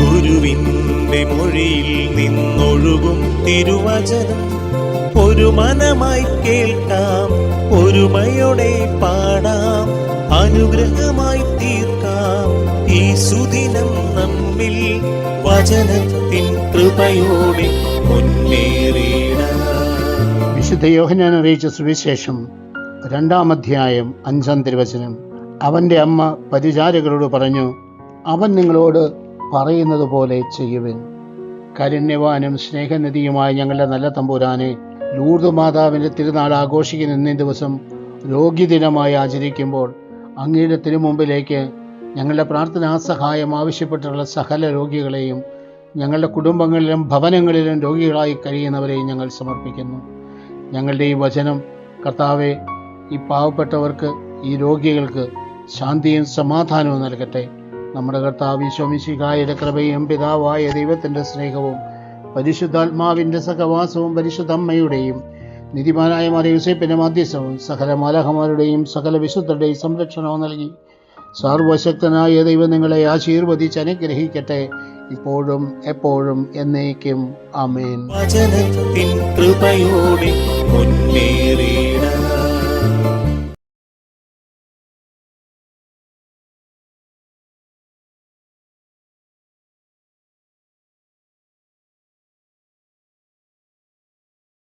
ഗുരുവിന്റെ മൊഴിയിൽ നിന്നൊഴുകും തിരുവചനം. ഒരു മനമായി കേൾക്കാം ഒരുമയോടെ പാടാം അനുഗ്രഹമായി തീർക്കാം. ഈ സുദിനം നമ്മിൽ വചനത്തിൻ കൃപയോടെ മുന്നേറിയിടാം വിശുദ്ധ യോഹനാൻ അറിയിച്ച സുവിശേഷം രണ്ടാം അധ്യായം അഞ്ചാം തിരുവചനം. അവന്റെ അമ്മ പരിചാരകരോട് പറഞ്ഞു അവൻ നിങ്ങളോട് പറയുന്നത് പോലെ ചെയ്യുവിൻ. കരുണ്യവാനും സ്നേഹനിധിയുമായ ഞങ്ങളുടെ നല്ല തമ്പുരാനെ ലൂർദ് മാതാവിന്റെ തിരുനാൾ ആഘോഷിക്കുന്ന ഇന്നേ ദിവസം രോഗിദിനമായി ആചരിക്കുമ്പോൾ അങ്ങയുടെ തിരുമുമ്പിലേക്ക് ഞങ്ങളുടെ പ്രാർത്ഥനാ സഹായം ആവശ്യപ്പെട്ടുള്ള സകല രോഗികളെയും ഞങ്ങളുടെ കുടുംബങ്ങളിലും ഭവനങ്ങളിലും രോഗികളായി കഴിയുന്നവരെയും ഞങ്ങൾ സമർപ്പിക്കുന്നു. ഞങ്ങളുടെ ഈ വചനം കർത്താവെ ഈ പാവപ്പെട്ടവർക്ക് ഈ രോഗികൾക്ക് ശാന്തിയും സമാധാനവും നൽകട്ടെ. നമ്മുടെ കർത്താവ് ഈശോമിശിഹായുടെ കൃപയും പിതാവായ ദൈവത്തിന്റെ സ്നേഹവും പരിശുദ്ധാത്മാവിന്റെ സഹവാസവും പരിശുദ്ധ അമ്മയുടെയും നിധിമാനായ മറിയൂസേപ്പിന്റെ മധ്യസ്ഥവും സകല മാലഹമാരുടെയും സകല വിശുദ്ധരുടെയും സംരക്ഷണവും നൽകി. സർവശക്തനായ ദൈവം നിങ്ങളെ ആശീർവദിച്ച് അനുഗ്രഹിക്കട്ടെ. ഇപ്പോഴും എപ്പോഴും എന്നേക്കും. അമേൻ കൃപയോടെ മുന്നേറിയിടാം